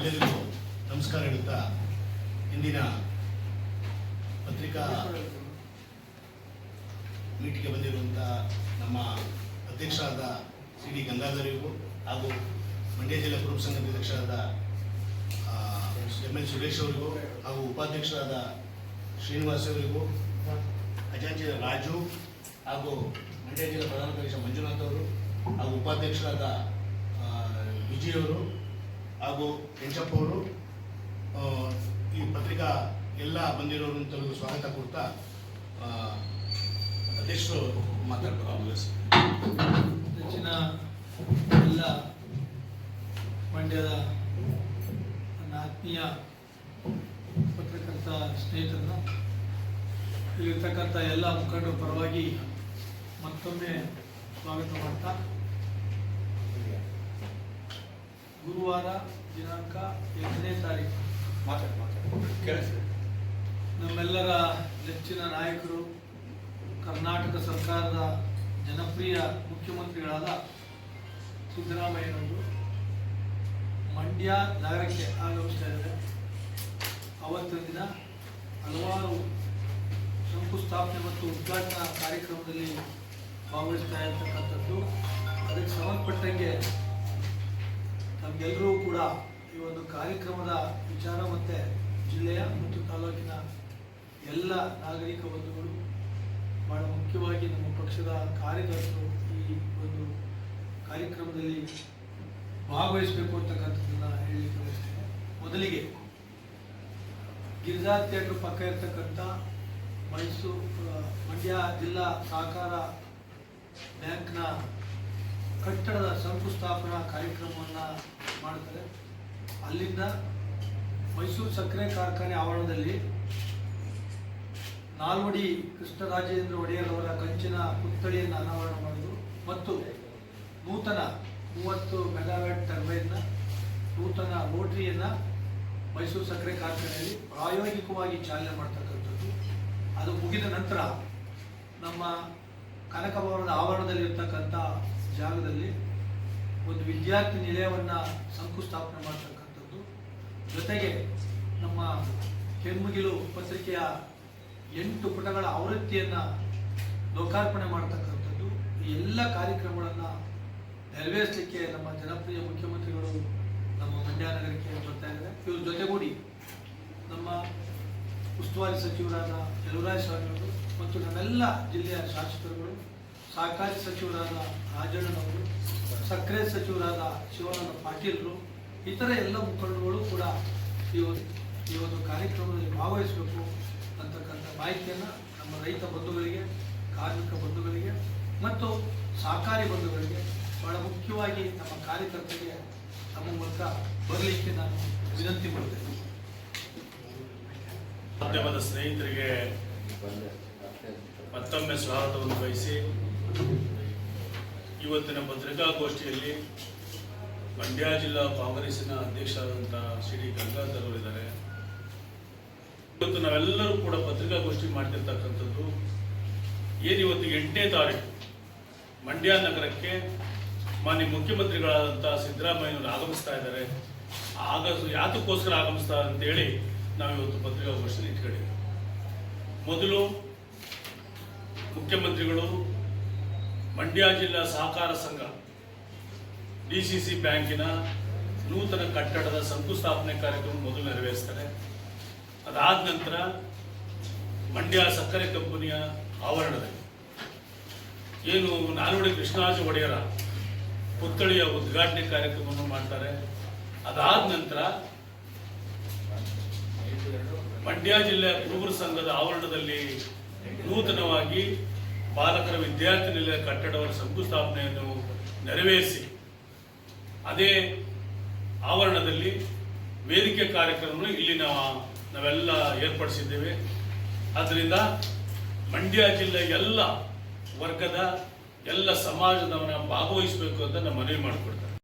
ಎಲ್ಲರಿಗೂ ನಮಸ್ಕಾರ ಹೇಳ್ತಾ ಇಂದಿನ ಪತ್ರಿಕಾ ಮೀಟಿಗೆ ಬಂದಿರುವಂತಹ ನಮ್ಮ ಅಧ್ಯಕ್ಷರಾದ ಸಿ ಡಿ ಗಂಗಾಧರಿಗೂ ಹಾಗೂ ಮಂಡ್ಯ ಜಿಲ್ಲಾ ಗ್ರೂಪ್ ಸಂಘದ ಅಧ್ಯಕ್ಷರಾದ ಎಂ ಎಲ್ ಸುರೇಶ್ ಅವರಿಗೂ ಹಾಗೂ ಉಪಾಧ್ಯಕ್ಷರಾದ ಶ್ರೀನಿವಾಸ್ ಅವರಿಗೂ, ಖಜಾಂಚಿ ರಾಜು ಹಾಗೂ ಮಂಡ್ಯ ಜಿಲ್ಲಾ ಪ್ರಧಾನ ಕಾರ್ಯದರ್ಶಿ ಮಂಜುನಾಥ್ ಅವರು ಹಾಗೂ ಉಪಾಧ್ಯಕ್ಷರಾದ ವಿಜಯ್ ಅವರು ಹಾಗೂ ಕೆಂಚಪ್ಪ ಅವರು ಆ, ಈ ಪತ್ರಿಕಾ ಎಲ್ಲ ಬಂದಿರೋರಂಥವ್ರಿಗೂ ಸ್ವಾಗತ ಕೊಡ್ತಾ ಅಧ್ಯಕ್ಷರು ಮಾತಾಡ್ತಾರೆ ಹೆಚ್ಚಿನ ಎಲ್ಲ ಮಂಡ್ಯದ ನನ್ನ ಆತ್ಮೀಯ ಪತ್ರಕರ್ತ ಸ್ನೇಹಿತರನ್ನ ಇಲ್ಲಿರ್ತಕ್ಕಂಥ ಎಲ್ಲ ಮುಖಂಡರ ಪರವಾಗಿ ಮತ್ತೊಮ್ಮೆ ಸ್ವಾಗತ ಮಾಡ್ತಾ ಗುರುವಾರ ದಿನಾಂಕ ಎಂಟನೇ ತಾರೀಕು. ನಮ್ಮೆಲ್ಲರ ನೆಚ್ಚಿನ ನಾಯಕರು ಕರ್ನಾಟಕ ಸರ್ಕಾರದ ಜನಪ್ರಿಯ ಮುಖ್ಯಮಂತ್ರಿಗಳಾದ ಸಿದ್ದರಾಮಯ್ಯನವರು ಮಂಡ್ಯ ನಗರಕ್ಕೆ ಆಗಮಿಸ್ತಾ ಇದ್ದಾರೆ. ಅವತ್ತಿನ ದಿನ ಹಲವಾರು ಶಂಕುಸ್ಥಾಪನೆ ಮತ್ತು ಉದ್ಘಾಟನಾ ಕಾರ್ಯಕ್ರಮದಲ್ಲಿ ಭಾಗವಹಿಸ್ತಾ ಇರತಕ್ಕಂಥದ್ದು. ಅದಕ್ಕೆ ಸಂಬಂಧಪಟ್ಟಂಗೆ ನಮಗೆಲ್ಲರೂ ಕೂಡ ಈ ಒಂದು ಕಾರ್ಯಕ್ರಮದ ವಿಚಾರ ಮತ್ತು ಜಿಲ್ಲೆಯ ಮತ್ತು ತಾಲೂಕಿನ ಎಲ್ಲ ನಾಗರಿಕ ಬಂಧುಗಳು, ಬಹಳ ಮುಖ್ಯವಾಗಿ ನಮ್ಮ ಪಕ್ಷದ ಕಾರ್ಯಕರ್ತರು ಈ ಒಂದು ಕಾರ್ಯಕ್ರಮದಲ್ಲಿ ಭಾಗವಹಿಸಬೇಕು ಅಂತಕ್ಕಂಥದ್ದನ್ನ ಹೇಳಲಿಕ್ಕೆ ಬಯಸ್ತೇನೆ ಮೊದಲಿಗೆ ಗಿರಿಜಾ ಥಿಯೇಟರ್ ಪಕ್ಕ ಇರ್ತಕ್ಕಂಥ ಮೈಸೂರು ಮಂಡ್ಯ ಜಿಲ್ಲಾ ಸಹಕಾರ ಬ್ಯಾಂಕ್ನ ಕಟ್ಟಡದ ಶಂಕುಸ್ಥಾಪನಾ ಕಾರ್ಯಕ್ರಮವನ್ನು ಮಾಡ್ತಾರೆ. ಅಲ್ಲಿಂದ ಮೈಸೂರು ಸಕ್ಕರೆ ಕಾರ್ಖಾನೆ ಆವರಣದಲ್ಲಿ ನಾಲ್ವಡಿ ಕೃಷ್ಣರಾಜೇಂದ್ರ ಒಡೆಯರ್ ಅವರ ಕಂಚಿನ ಪುತ್ಥಳಿಯನ್ನು ಅನಾವರಣ ಮಾಡಿದರು. ಮತ್ತು ನೂತನ ಮೂವತ್ತು ಮೆಗಾವ್ಯಾಟ್ ಟರ್ಬೈನ್ನ, ನೂತನ ರೋಟರಿಯನ್ನು ಮೈಸೂರು ಸಕ್ಕರೆ ಕಾರ್ಖಾನೆಯಲ್ಲಿ ಪ್ರಾಯೋಗಿಕವಾಗಿ ಚಾಲನೆ ಮಾಡ್ತಕ್ಕಂಥದ್ದು. ಅದು ಮುಗಿದ ನಂತರ ನಮ್ಮ ಕನಕ ಭವನದ ಆವರಣದಲ್ಲಿರ್ತಕ್ಕಂಥ ಜಾಗದಲ್ಲಿ ಒಂದು ವಿದ್ಯಾರ್ಥಿ ನಿಲಯವನ್ನು ಶಂಕುಸ್ಥಾಪನೆ ಮಾಡ್ತಕ್ಕಂಥದ್ದು. ಜೊತೆಗೆ ನಮ್ಮ ಕೆಮ್ಮುಗಿಲು ಪತ್ರಿಕೆಯ ಎಂಟು ಪುಟಗಳ ಆವೃತ್ತಿಯನ್ನು ಲೋಕಾರ್ಪಣೆ ಮಾಡ್ತಕ್ಕಂಥದ್ದು. ಈ ಎಲ್ಲ ಕಾರ್ಯಕ್ರಮಗಳನ್ನು ನೆರವೇರಿಸಲಿಕ್ಕೆ ನಮ್ಮ ಜನಪ್ರಿಯ ಮುಖ್ಯಮಂತ್ರಿಗಳು ನಮ್ಮ ಮಂಡ್ಯ ನಗರಕ್ಕೆ ಬರ್ತಾ ಇದ್ದಾರೆ. ಇವ್ರ ಜೊತೆಗೂಡಿ ನಮ್ಮ ಉಸ್ತುವಾರಿ ಸಚಿವರಾದ ಯಲುವರಾಯ ಸ್ವಾಮಿಗಳು ಮತ್ತು ನಮ್ಮೆಲ್ಲ ಜಿಲ್ಲೆಯ ಶಾಸಕರುಗಳು ಸಹಕಾರಿ ಸಚಿವರಾದ ರಾಜಣ್ಣನವರು ಸಕ್ಕರೆ ಸಚಿವರಾದ ಶಿವಾನಂದ ಪಾಟೀಲರು, ಇತರ ಎಲ್ಲ ಮುಖಂಡರುಗಳು ಕೂಡ ಈ ಒಂದು ಈ ಒಂದು ಕಾರ್ಯಕ್ರಮದಲ್ಲಿ ಭಾಗವಹಿಸಬೇಕು ಅಂತಕ್ಕಂಥ ಮಾಹಿತಿಯನ್ನು ನಮ್ಮ ರೈತ ಬಂಧುಗಳಿಗೆ, ಕಾರ್ಮಿಕ ಬಂಧುಗಳಿಗೆ ಮತ್ತು ಸಹಕಾರಿ ಬಂಧುಗಳಿಗೆ ಬಹಳ ಮುಖ್ಯವಾಗಿ ನಮ್ಮ ಕಾರ್ಯಕರ್ತರಿಗೆ ನಮ್ಮ ಮೂಲಕ ಬರಲಿಕ್ಕೆ ನಾನು ವಿನಂತಿ ಮಾಡ್ತೇನೆ. ಮಾಧ್ಯಮದ ಸ್ನೇಹಿತರಿಗೆ ಮತ್ತೊಮ್ಮೆ ಸ್ವಾಗತವನ್ನು ಬಯಸಿ ಇವತ್ತಿನ ಪತ್ರಿಕಾಗೋಷ್ಠಿಯಲ್ಲಿ ಮಂಡ್ಯ ಜಿಲ್ಲಾ ಕಾಂಗ್ರೆಸ್ಸಿನ ಅಧ್ಯಕ್ಷರಾದಂಥ ಶ್ರೀ ಗಂಗಾಧರ್ ಅವರಿದ್ದಾರೆ. ಇವತ್ತು ನಾವೆಲ್ಲರೂ ಕೂಡ ಪತ್ರಿಕಾಗೋಷ್ಠಿ ಮಾಡ್ತಿರ್ತಕ್ಕಂಥದ್ದು ಏನು ಇವತ್ತು ಎಂಟನೇ ತಾರೀಕು? ಮಂಡ್ಯ ನಗರಕ್ಕೆ ಮಾನ್ಯ ಮುಖ್ಯಮಂತ್ರಿಗಳಾದಂಥ ಸಿದ್ದರಾಮಯ್ಯನವರು ಆಗಮಿಸ್ತಾ ಇದ್ದಾರೆ. ಆಗ ಯಾತಕ್ಕೋಸ್ಕರ ಆಗಮಿಸ್ತಾರೆ ಅಂತೇಳಿ ನಾವು ಇವತ್ತು ಪತ್ರಿಕಾಗೋಷ್ಠಿ ಇಟ್ಕೊಂಡಿದ್ದೀವಿ. ಮೊದಲು ಮುಖ್ಯಮಂತ್ರಿಗಳು ಮಂಡ್ಯ ಜಿಲ್ಲಾ ಸಹಕಾರ ಸಂಘ, ಡಿ ಸಿ ಸಿ ಬ್ಯಾಂಕಿನ ನೂತನ ಕಟ್ಟಡದ ಶಂಕುಸ್ಥಾಪನೆ ಕಾರ್ಯಕ್ರಮ ಮೊದಲು ನೆರವೇರಿಸ್ತಾರೆ. ಅದಾದ ನಂತರ ಮಂಡ್ಯ ಸಕ್ಕರೆ ಕಂಪನಿಯ ಆವರಣದಲ್ಲಿ ಏನು ನಾಲ್ವಡಿ ಕೃಷ್ಣರಾಜ ಒಡೆಯರ ಪುತ್ಥಳಿಯ ಉದ್ಘಾಟನೆ ಕಾರ್ಯಕ್ರಮವನ್ನು ಮಾಡ್ತಾರೆ. ಅದಾದ ನಂತರ ಮಂಡ್ಯ ಜಿಲ್ಲೆಯ ಕುರುಬರ ಸಂಘದ ಆವರಣದಲ್ಲಿ ನೂತನವಾಗಿ ಬಾಲಕರ ವಿದ್ಯಾರ್ಥಿ ನಿಲಯ ಕಟ್ಟಡವನ್ನು ಶಂಕುಸ್ಥಾಪನೆಯನ್ನು ನೆರವೇರಿಸಿ, ಅದೇ ಆವರಣದಲ್ಲಿ ವೇದಿಕೆ ಕಾರ್ಯಕ್ರಮವನ್ನು ಇಲ್ಲಿ ನಾವು ನಾವೆಲ್ಲ ಏರ್ಪಡಿಸಿದ್ದೇವೆ. ಆದ್ದರಿಂದ ಮಂಡ್ಯ ಜಿಲ್ಲೆ ಎಲ್ಲ ವರ್ಗದ ಎಲ್ಲ ಸಮಾಜದವನ ಭಾಗವಹಿಸಬೇಕು ಅಂತ ನಾನು ಮನವಿ ಮಾಡಿಕೊಡ್ತೇನೆ.